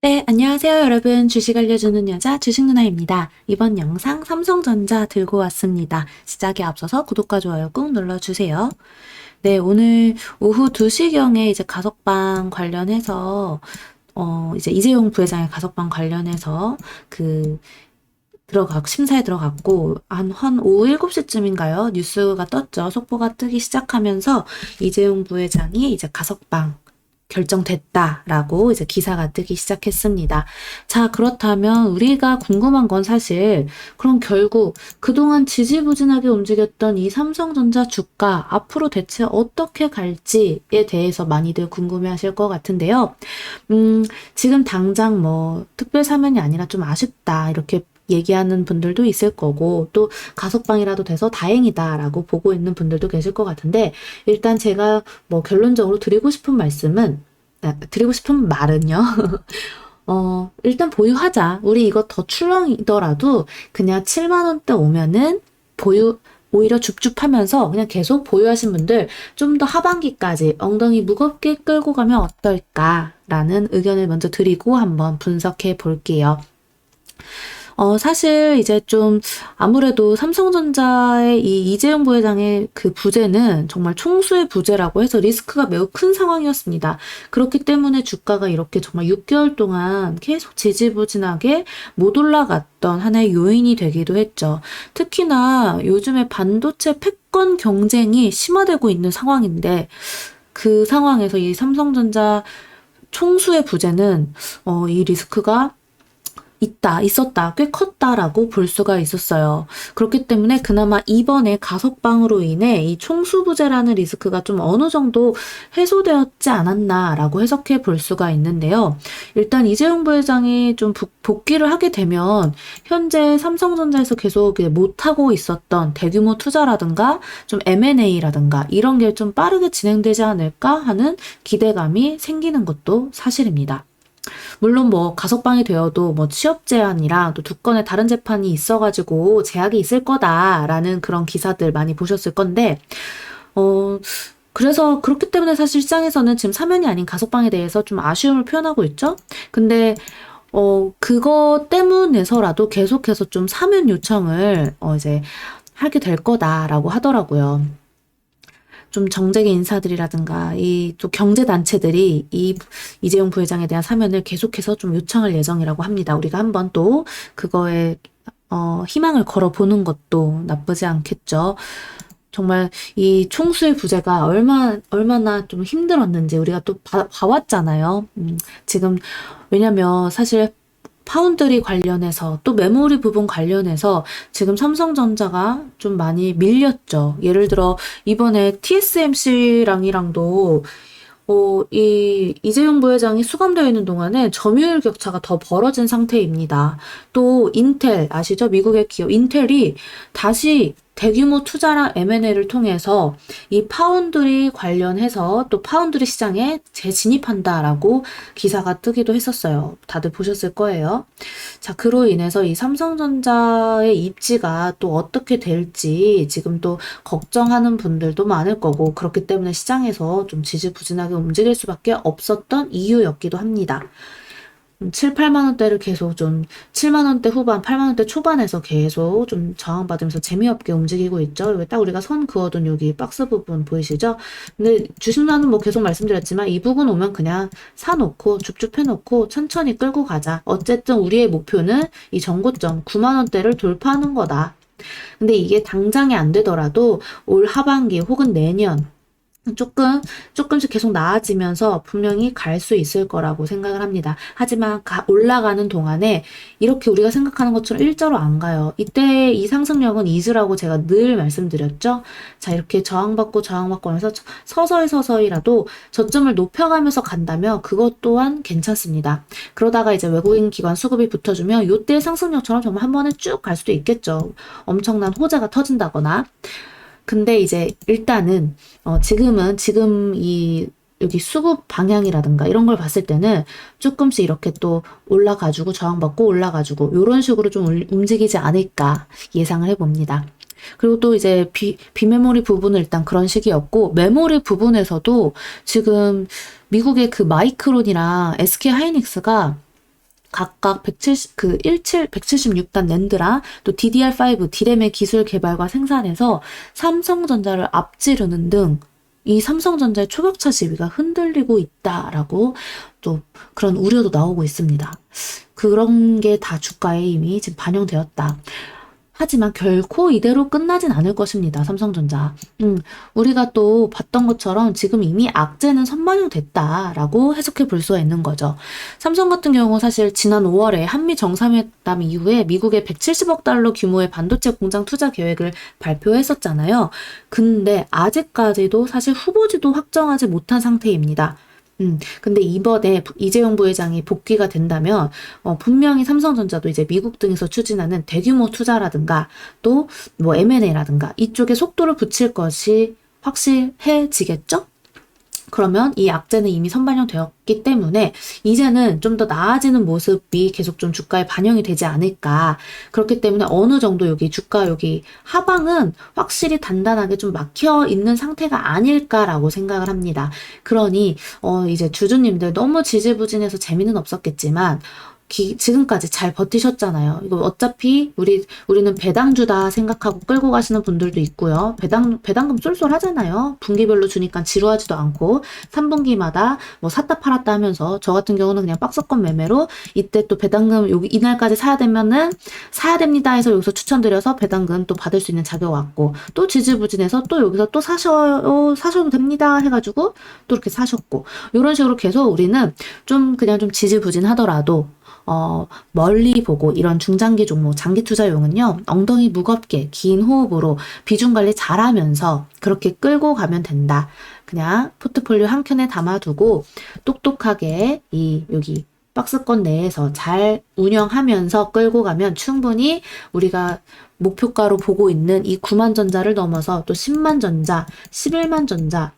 네, 안녕하세요, 여러분. 주식 알려주는 여자 주식 누나입니다. 이번 영상 삼성전자 들고 왔습니다. 시작에 앞서서 구독과 좋아요 꾹 눌러주세요. 네, 오늘 오후 2시경에 이제 가석방 관련해서, 어, 이제 이재용 부회장의 가석방 관련해서 그, 들어가, 심사에 들어갔고, 한, 한 오후 7시쯤인가요? 뉴스가 떴죠. 속보가 뜨기 시작하면서 이재용 부회장이 이제 가석방 결정됐다라고 이제 기사가 뜨기 시작했습니다. 자, 그렇다면 우리가 궁금한 건 사실 그럼 결국 그동안 지지부진하게 움직였던 이 삼성전자 주가 앞으로 대체 어떻게 갈지에 대해서 많이들 궁금해 하실 것 같은데요. 음, 지금 당장 뭐 특별 사면이 아니라 좀 아쉽다 이렇게 얘기하는 분들도 있을 거고 또 가석방이라도 돼서 다행이다라고 보고 있는 분들도 계실 것 같은데 일단 제가 뭐 결론적으로 드리고 싶은 말씀은 아, 드리고 싶은 말은요. 어, 일단 보유하자. 우리 이거 더 출렁이더라도 그냥 7만 원대 오면은 보유 오히려 줍줍하면서 그냥 계속 보유하신 분들 좀 더 하반기까지 엉덩이 무겁게 끌고 가면 어떨까라는 의견을 먼저 드리고 한번 분석해 볼게요. 어, 사실 이제 좀 아무래도 삼성전자의 이 이재용 부회장의 그 부재는 정말 총수의 부재라고 해서 리스크가 매우 큰 상황이었습니다. 그렇기 때문에 주가가 이렇게 정말 6개월 동안 계속 지지부진하게 못 올라갔던 하나의 요인이 되기도 했죠. 특히나 요즘에 반도체 패권 경쟁이 심화되고 있는 상황인데 그 상황에서 이 삼성전자 총수의 부재는 어, 이 리스크가 있다, 있었다, 꽤 컸다라고 볼 수가 있었어요. 그렇기 때문에 그나마 이번에 가석방으로 인해 이 총수부재라는 리스크가 좀 어느 정도 해소되었지 않았나라고 해석해 볼 수가 있는데요. 일단 이재용 부회장이 좀 복귀를 하게 되면 현재 삼성전자에서 계속 못하고 있었던 대규모 투자라든가 좀 M&A라든가 이런 게 좀 빠르게 진행되지 않을까 하는 기대감이 생기는 것도 사실입니다. 물론 뭐 가석방이 되어도 뭐 취업 제한이랑 또 두 건의 다른 재판이 있어가지고 제약이 있을 거다라는 그런 기사들 많이 보셨을 건데, 어, 그래서 그렇기 때문에 사실 시장에서는 지금 사면이 아닌 가석방에 대해서 좀 아쉬움을 표현하고 있죠. 근데 어, 그거 때문에서라도 계속해서 좀 사면 요청을 어, 이제 하게 될 거다라고 하더라고요. 좀 정재계 인사들이라든가 이 또 경제 단체들이 이 이재용 부회장에 대한 사면을 계속해서 좀 요청할 예정이라고 합니다. 우리가 한번 또 그거에 어, 희망을 걸어보는 것도 나쁘지 않겠죠. 정말 이 총수의 부재가 얼마, 얼마나 좀 힘들었는지 우리가 또 봐, 봐왔잖아요. 음, 지금, 왜냐면 사실 파운드리 관련해서 또 메모리 부분 관련해서 지금 삼성전자가 좀 많이 밀렸죠. 예를 들어 이번에 TSMC랑이랑도 어, 이 이재용 부회장이 수감되어 있는 동안에 점유율 격차가 더 벌어진 상태입니다. 또 인텔 아시죠? 미국의 기업 인텔이 다시 대규모 투자랑 M&A를 통해서 이 파운드리 관련해서 또 파운드리 시장에 재진입한다라고 기사가 뜨기도 했었어요. 다들 보셨을 거예요. 자, 그로 인해서 이 삼성전자의 입지가 또 어떻게 될지 지금 또 걱정하는 분들도 많을 거고 그렇기 때문에 시장에서 좀 지지부진하게 움직일 수밖에 없었던 이유였기도 합니다. 7, 8만 원대를 계속 좀 7만 원대 후반, 8만 원대 초반에서 계속 좀 저항받으면서 재미없게 움직이고 있죠. 여기 딱 우리가 선 그어둔 여기 박스 부분 보이시죠? 근데 주식나는 뭐 계속 말씀드렸지만 이 부분 오면 그냥 사놓고 줍줍해놓고 천천히 끌고 가자. 어쨌든 우리의 목표는 이 정고점 9만 원대를 돌파하는 거다. 근데 이게 당장에 안 되더라도 올 하반기 혹은 내년 조금, 조금씩 계속 나아지면서 분명히 갈 수 있을 거라고 생각을 합니다. 하지만 가, 올라가는 동안에 이렇게 우리가 생각하는 것처럼 일자로 안 가요. 이때 이 상승력은 이즈라고 제가 늘 말씀드렸죠. 자, 이렇게 저항받고 저항받고 하면서 서서히 서서히라도 저점을 높여가면서 간다면 그것 또한 괜찮습니다. 그러다가 이제 외국인 기관 수급이 붙어주면 이때 상승력처럼 정말 한 번에 쭉 갈 수도 있겠죠. 엄청난 호재가 터진다거나. 근데 이제 일단은 어 지금은 지금 이 여기 수급 방향이라든가 이런 걸 봤을 때는 조금씩 이렇게 또 올라가지고 저항받고 올라가지고 이런 식으로 좀 움직이지 않을까 예상을 해봅니다. 그리고 또 이제 비, 비메모리 부분은 일단 그런 식이었고 메모리 부분에서도 지금 미국의 그 마이크론이랑 SK 하이닉스가 각각 170, 그 17, 176단 낸드랑 또 DDR5 디램의 기술 개발과 생산에서 삼성전자를 앞지르는 등 이 삼성전자의 초격차 지위가 흔들리고 있다라고 또 그런 우려도 나오고 있습니다. 그런 게 다 주가에 이미 지금 반영되었다. 하지만 결코 이대로 끝나진 않을 것입니다. 삼성전자. 음, 우리가 또 봤던 것처럼 지금 이미 악재는 선반영됐다라고 해석해 볼 수가 있는 거죠. 삼성 같은 경우 사실 지난 5월에 한미 정상회담 이후에 미국의 170억 달러 규모의 반도체 공장 투자 계획을 발표했었잖아요. 근데 아직까지도 사실 후보지도 확정하지 못한 상태입니다. 음, 근데 이번에 이재용 부회장이 복귀가 된다면, 어, 분명히 삼성전자도 이제 미국 등에서 추진하는 대규모 투자라든가, 또 뭐 M&A라든가, 이쪽에 속도를 붙일 것이 확실해지겠죠? 그러면 이 악재는 이미 선반영되었기 때문에 이제는 좀 더 나아지는 모습이 계속 좀 주가에 반영이 되지 않을까. 그렇기 때문에 어느 정도 여기 주가 여기 하방은 확실히 단단하게 좀 막혀 있는 상태가 아닐까라고 생각을 합니다. 그러니 어 이제 주주님들 너무 지지부진해서 재미는 없었겠지만 기, 지금까지 잘 버티셨잖아요. 이거 어차피 우리 우리는 배당주다 생각하고 끌고 가시는 분들도 있고요. 배당 배당금 쏠쏠하잖아요. 분기별로 주니까 지루하지도 않고 3분기마다 뭐 샀다 팔았다 하면서 저 같은 경우는 그냥 박스권 매매로 이때 또 배당금 여기 이날까지 사야 되면은 사야 됩니다 해서 여기서 추천드려서 배당금 또 받을 수 있는 자격 왔고 또 지지부진해서 또 여기서 또 사셔 사셔도 됩니다 해가지고 또 이렇게 사셨고 이런 식으로 계속 우리는 좀 그냥 좀 지지부진하더라도 어, 멀리 보고 이런 중장기 종목, 장기 투자용은요, 엉덩이 무겁게 긴 호흡으로 비중 관리 잘하면서 그렇게 끌고 가면 된다. 그냥 포트폴리오 한 켠에 담아두고 똑똑하게 이 여기 박스권 내에서 잘 운영하면서 끌고 가면 충분히 우리가 목표가로 보고 있는 이 9만 전자를 넘어서 또 10만 전자, 11만 전자,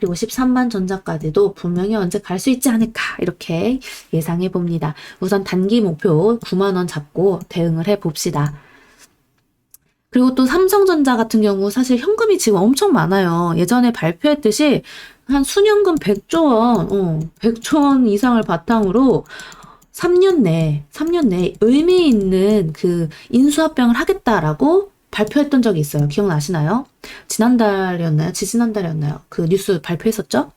그리고 13만 전자까지도 분명히 언제 갈 수 있지 않을까 이렇게 예상해 봅니다. 우선 단기 목표 9만 원 잡고 대응을 해 봅시다. 그리고 또 삼성전자 같은 경우 사실 현금이 지금 엄청 많아요. 예전에 발표했듯이 한 수년금 100조 원, 어, 100조 원 이상을 바탕으로 3년 내, 3년 내에 의미 있는 그 인수합병을 하겠다라고 발표했던 적이 있어요. 기억나시나요? 지난달이었나요? 지지난달이었나요? 그 뉴스 발표했었죠?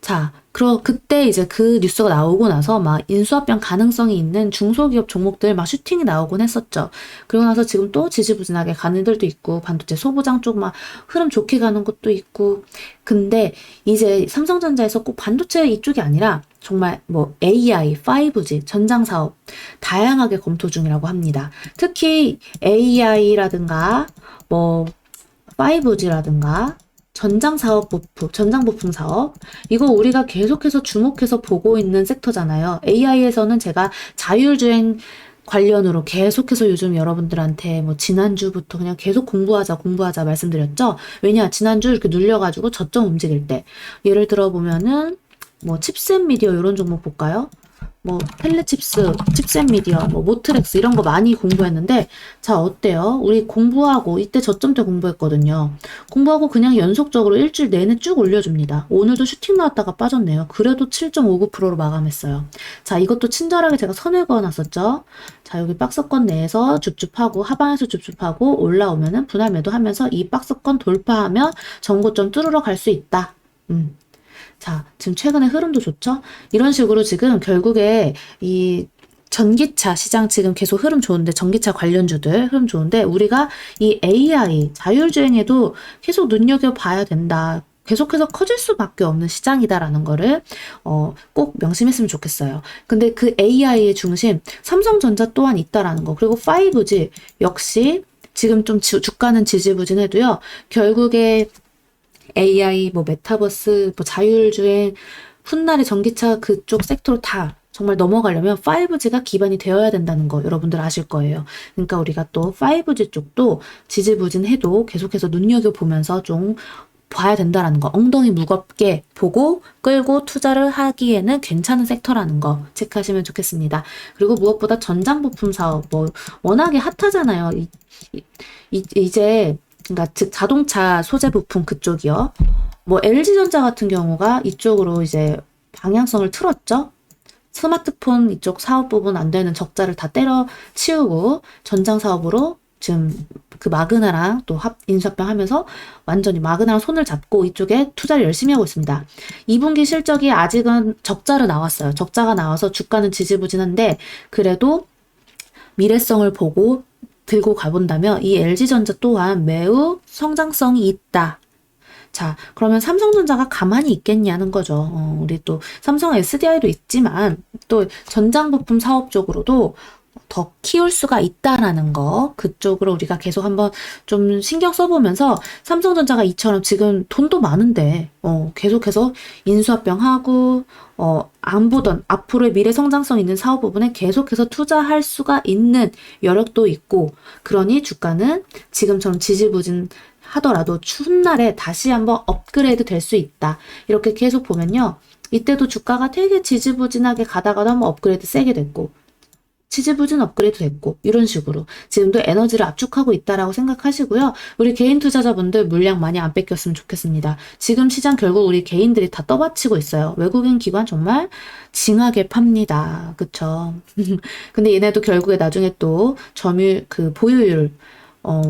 자, 그러, 그때 이제 그 뉴스가 나오고 나서 막 인수합병 가능성이 있는 중소기업 종목들 막 슈팅이 나오곤 했었죠. 그러고 나서 지금 또 지지부진하게 가는 애들도 있고, 반도체 소부장 쪽 막 흐름 좋게 가는 것도 있고, 근데 이제 삼성전자에서 꼭 반도체 이쪽이 아니라 정말 뭐 AI, 5G, 전장 사업 다양하게 검토 중이라고 합니다. 특히 AI라든가 뭐 5G라든가 전장 사업 부품, 전장 부품 사업. 이거 우리가 계속해서 주목해서 보고 있는 섹터잖아요. AI에서는 제가 자율주행 관련으로 계속해서 요즘 여러분들한테 뭐 지난주부터 그냥 계속 공부하자 공부하자 말씀드렸죠. 왜냐 지난주 이렇게 눌려가지고 저점 움직일 때 예를 들어 보면은 뭐 칩셋 미디어 이런 종목 볼까요? 뭐 텔레칩스, 칩셋 미디어, 뭐 모트렉스 이런 거 많이 공부했는데 자 어때요? 우리 공부하고 이때 저점 때 공부했거든요. 공부하고 그냥 연속적으로 일주일 내내 쭉 올려줍니다. 오늘도 슈팅 나왔다가 빠졌네요. 그래도 7.59%로 마감했어요. 자 이것도 친절하게 제가 선을 그어놨었죠. 자 여기 박스권 내에서 줍줍하고 하방에서 줍줍하고 올라오면은 분할 매도하면서 이 박스권 돌파하면 전고점 뚫으러 갈 수 있다. 음. 자, 지금 최근에 흐름도 좋죠? 이런 식으로 지금 결국에 이 전기차 시장 지금 계속 흐름 좋은데 전기차 관련주들 흐름 좋은데 우리가 이 AI 자율주행에도 계속 눈여겨 봐야 된다. 계속해서 커질 수밖에 없는 시장이다라는 거를 어, 꼭 명심했으면 좋겠어요. 근데 그 AI의 중심 삼성전자 또한 있다라는 거 그리고 5G 역시 지금 좀 주가는 지지부진해도요. 결국에 AI, 뭐 메타버스, 뭐 자율주행, 훗날의 전기차 그쪽 섹터로 다 정말 넘어가려면 5G가 기반이 되어야 된다는 거 여러분들 아실 거예요. 그러니까 우리가 또 5G 쪽도 지지부진해도 계속해서 눈여겨보면서 좀 봐야 된다라는 거. 엉덩이 무겁게 보고 끌고 투자를 하기에는 괜찮은 섹터라는 거 체크하시면 좋겠습니다. 그리고 무엇보다 전장 부품 사업 뭐 워낙에 핫하잖아요. 이, 이, 이제 그러니까 즉 자동차 소재 부품 그쪽이요. 뭐 LG전자 같은 경우가 이쪽으로 이제 방향성을 틀었죠. 스마트폰 이쪽 사업 부분 안 되는 적자를 다 때려 치우고 전장 사업으로 지금 그 마그나랑 또 합, 인수합병 하면서 완전히 마그나랑 손을 잡고 이쪽에 투자를 열심히 하고 있습니다. 2분기 실적이 아직은 적자로 나왔어요. 적자가 나와서 주가는 지지부진한데 그래도 미래성을 보고 들고 가본다면 이 LG전자 또한 매우 성장성이 있다. 자, 그러면 삼성전자가 가만히 있겠냐는 거죠. 어, 우리 또 삼성 SDI도 있지만 또 전장 부품 사업 쪽으로도 더 키울 수가 있다라는 거 그쪽으로 우리가 계속 한번 좀 신경 써보면서 삼성전자가 이처럼 지금 돈도 많은데 어, 계속해서 인수합병하고 어, 안 보던 앞으로의 미래 성장성 있는 사업 부분에 계속해서 투자할 수가 있는 여력도 있고 그러니 주가는 지금처럼 지지부진 하더라도 추운 날에 다시 한번 업그레이드 될 수 있다. 이렇게 계속 보면요. 이때도 주가가 되게 지지부진하게 가다가도 한번 업그레이드 세게 됐고 지지부진 업그레이드 됐고 이런 식으로 지금도 에너지를 압축하고 있다라고 생각하시고요. 우리 개인 투자자분들 물량 많이 안 뺏겼으면 좋겠습니다. 지금 시장 결국 우리 개인들이 다 떠받치고 있어요. 외국인 기관 정말 징하게 팝니다. 그쵸? 근데 얘네도 결국에 나중에 또 점유 그 보유율 어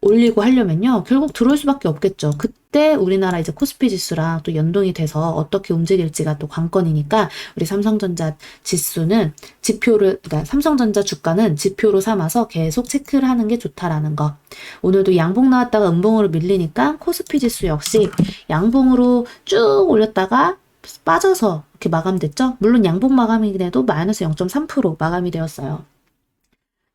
올리고 하려면요. 결국 들어올 수밖에 없겠죠. 그때 우리나라 이제 코스피 지수랑 또 연동이 돼서 어떻게 움직일지가 또 관건이니까 우리 삼성전자 지수는 지표를, 그러니까 삼성전자 주가는 지표로 삼아서 계속 체크를 하는 게 좋다라는 거. 오늘도 양봉 나왔다가 음봉으로 밀리니까 코스피 지수 역시 양봉으로 쭉 올렸다가 빠져서 이렇게 마감됐죠. 물론 양봉 마감이긴 해도 마이너스 0.3% 마감이 되었어요.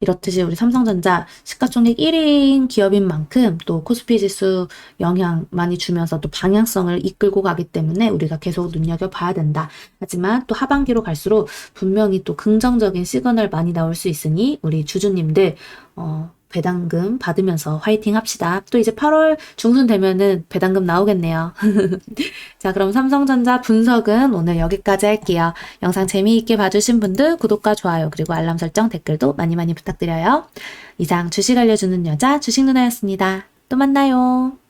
이렇듯이 우리 삼성전자 시가총액 1위인 기업인 만큼 또 코스피 지수 영향 많이 주면서 또 방향성을 이끌고 가기 때문에 우리가 계속 눈여겨봐야 된다. 하지만 또 하반기로 갈수록 분명히 또 긍정적인 시그널 많이 나올 수 있으니 우리 주주님들 어, 배당금 받으면서 화이팅 합시다. 또 이제 8월 중순 되면은 배당금 나오겠네요. 자, 그럼 삼성전자 분석은 오늘 여기까지 할게요. 영상 재미있게 봐주신 분들 구독과 좋아요 그리고 알람 설정 댓글도 많이 많이 부탁드려요. 이상 주식 알려주는 여자 주식 누나였습니다. 또 만나요.